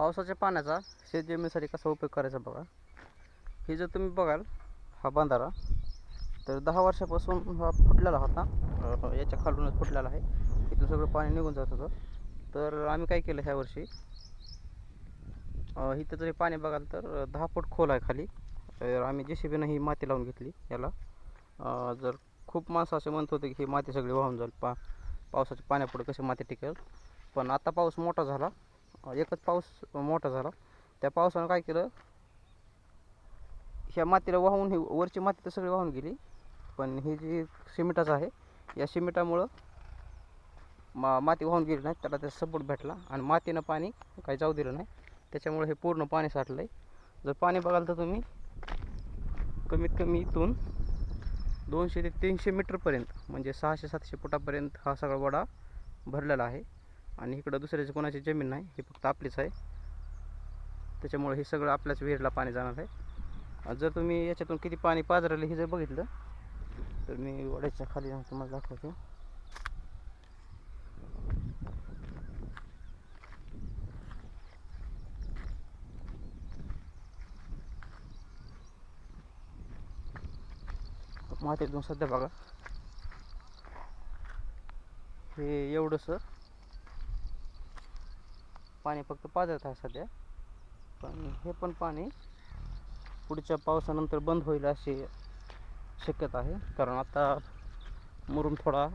पावसाच्या पाण्याचा शेतजमिनीसाठी कसा उपयोग करायचा बघा. हे जर तुम्ही बघाल हा बंधारा तर दहा वर्षापासून हा फुटलेला होता. याच्या खालूनच फुटलेला आहे. इथून सगळं पाणी निघून जात होतं. तर आम्ही काय केलं ह्या वर्षी? इथं जरी पाणी बघाल तर दहा फूट खोल आहे खाली. तर आम्ही जे सी बीनं ही माती लावून घेतली याला. जर खूप माणसं असे म्हणत होते की ही माती सगळी वाहून जाईल. पा पावसाच्या पाण्यापुढे कशी माती टिकेल. पण आता पाऊस मोठा झाला. एकच पाऊस मोठा झाला. त्या पावसानं काय केलं ह्या मातीला वाहून ही वरची माती तर सगळी वाहून गेली पण ही जी सिमेंटाचं आहे या सिमेंटामुळं मा माती वाहून गेली नाही त्याला त्याचा सपोर्ट भेटला आणि मातीनं पाणी काही जाऊ दिलं नाही. त्याच्यामुळे हे पूर्ण पाणी साठलं आहे जर पाणी बघाल तर तुम्ही कमीत कमी इथून दोनशे ते तीनशे मीटरपर्यंत म्हणजे सहाशे सातशे फुटापर्यंत हा सगळा वडा भरलेला आहे. आणि इकडं दुसऱ्याची कोणाची जमीन नाही ही फक्त आपलीच आहे. त्याच्यामुळे हे सगळं आपल्याच विहिरीला पाणी जाणार आहे. जर तुम्ही याच्यातून किती पाणी पाजरलं हे जर बघितलं तर मी वड्याच्या खाली जाऊन तुम्हाला दाखवतो. मातीतून सध्या बघा. हे एवढंसं पाणी फक्त पाजत आहे सध्या. पण हे पण पाणी पुढच्या पावसानंतर बंद होईल अशी शक्यता आहे. कारण आता मुरून थोडा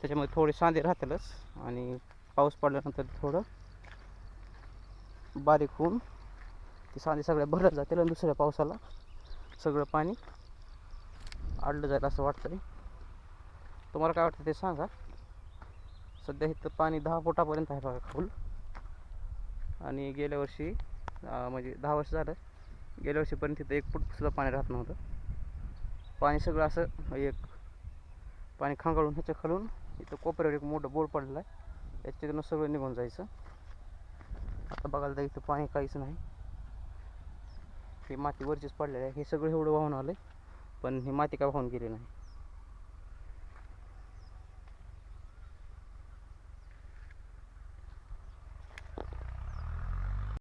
त्याच्यामध्ये थोडे सांधे राहतीलच आणि पाऊस पडल्यानंतर थोडं बारीक होऊन ते सांधे सगळ्या भरत जातील आणि दुसऱ्या पावसाला सगळं पाणी आडलं जाईल असं वाटतं तुम्हाला काय वाटतं ते सांगा. सध्या इथं पाणी दहा फुटापर्यंत आहे बघा खोल आणि गेल्या वर्षी म्हणजे दहा वर्ष झालं गेल्या वर्षीपर्यंत तिथं एक फूटसुद्धा पाणी राहत नव्हतं. पाणी सगळं असं म्हणजे एक पाणी खांगाळून ह्याच्या खालून इथं कोपऱ्यावर एक मोठं बोर्ड पडलं आहे. याच्यातून सगळं निघून जायचं. आता बघायला तर इथं पाणी काहीच नाही. ही माती वरचीच पडलेली आहे. हे सगळं एवढं वाहून आलं पण ही माती काय वाहून गेली नाही.